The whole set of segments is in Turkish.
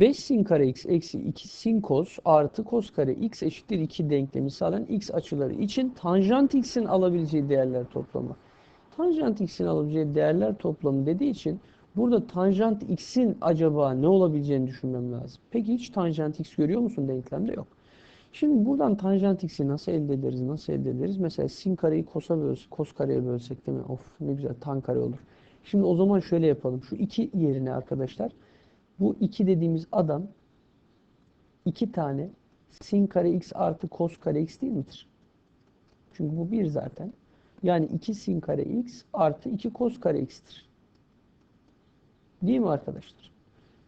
5 sin kare x eksi 2 sin kos artı kos kare x eşittir 2 denklemi sağlayan x açıları için tanjant x'in alabileceği değerler toplamı. Tanjant x'in alabileceği değerler toplamı dediği için burada tanjant x'in acaba ne olabileceğini düşünmem lazım. Peki hiç tanjant x görüyor musun denklemde? Yok. Şimdi buradan tanjant x'i nasıl elde ederiz? Nasıl elde ederiz? Mesela sin kareyi kosa bölsek, kos kareye bölsek değil mi? Of ne güzel tan kare olur. Şimdi o zaman şöyle yapalım. Şu iki yerine arkadaşlar bu 2 dediğimiz adam 2 tane sin kare x artı kos kare x değil midir? Çünkü bu 1 zaten. Yani 2 sin kare x artı 2 kos kare x'tir. Değil mi arkadaşlar?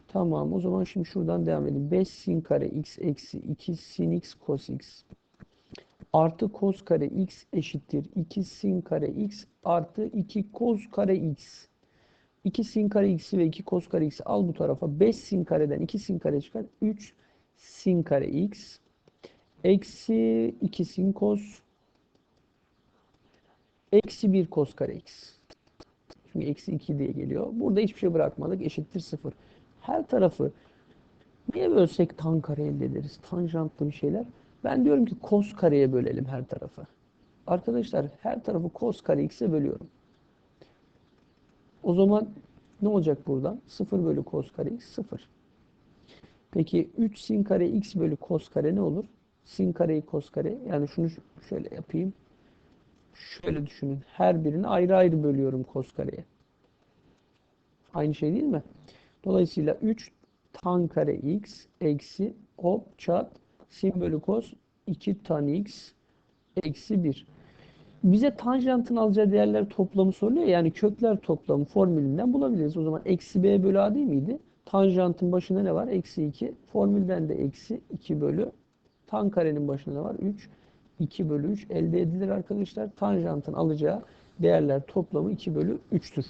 Tamam o zaman şimdi şuradan devam edelim. 5 sin kare x eksi 2 sin x cos x artı kos kare x eşittir 2 sin kare x artı 2 kos kare x. 2 sin kare x'i ve 2 kos kare x'i al bu tarafa. 5 sin kareden 2 sin kare çıkar. 3 sin kare x eksi 2 sin kos eksi 1 kos kare x. Çünkü eksi 2 diye geliyor. Burada hiçbir şey bırakmadık. Eşittir 0. Her tarafı niye bölsek tan kare elde ederiz? Tanjantlı bir şeyler. Ben diyorum ki kos kareye bölelim her tarafı. Arkadaşlar her tarafı kos kare x'e bölüyorum. O zaman ne olacak buradan? 0 bölü kos kare x 0. Peki 3 sin kare x bölü kos kare ne olur? Sin kareyi kos kare. Yani şunu şöyle yapayım. Şöyle düşünün. Her birini ayrı ayrı bölüyorum kos kareye. Aynı şey değil mi? Dolayısıyla 3 tan kare x eksi hop çat sin bölü kos 2 tan x eksi 1. Bize tanjantın alacağı değerler toplamı soruluyor. Yani kökler toplamı formülünden bulabiliriz. O zaman eksi b bölü a değil miydi? Tanjantın başında ne var? Eksi 2. Formülden de eksi 2 bölü. Tan karenin başında ne var? 3. 2 bölü 3 elde edilir arkadaşlar. Tanjantın alacağı değerler toplamı 2 bölü 3'tür.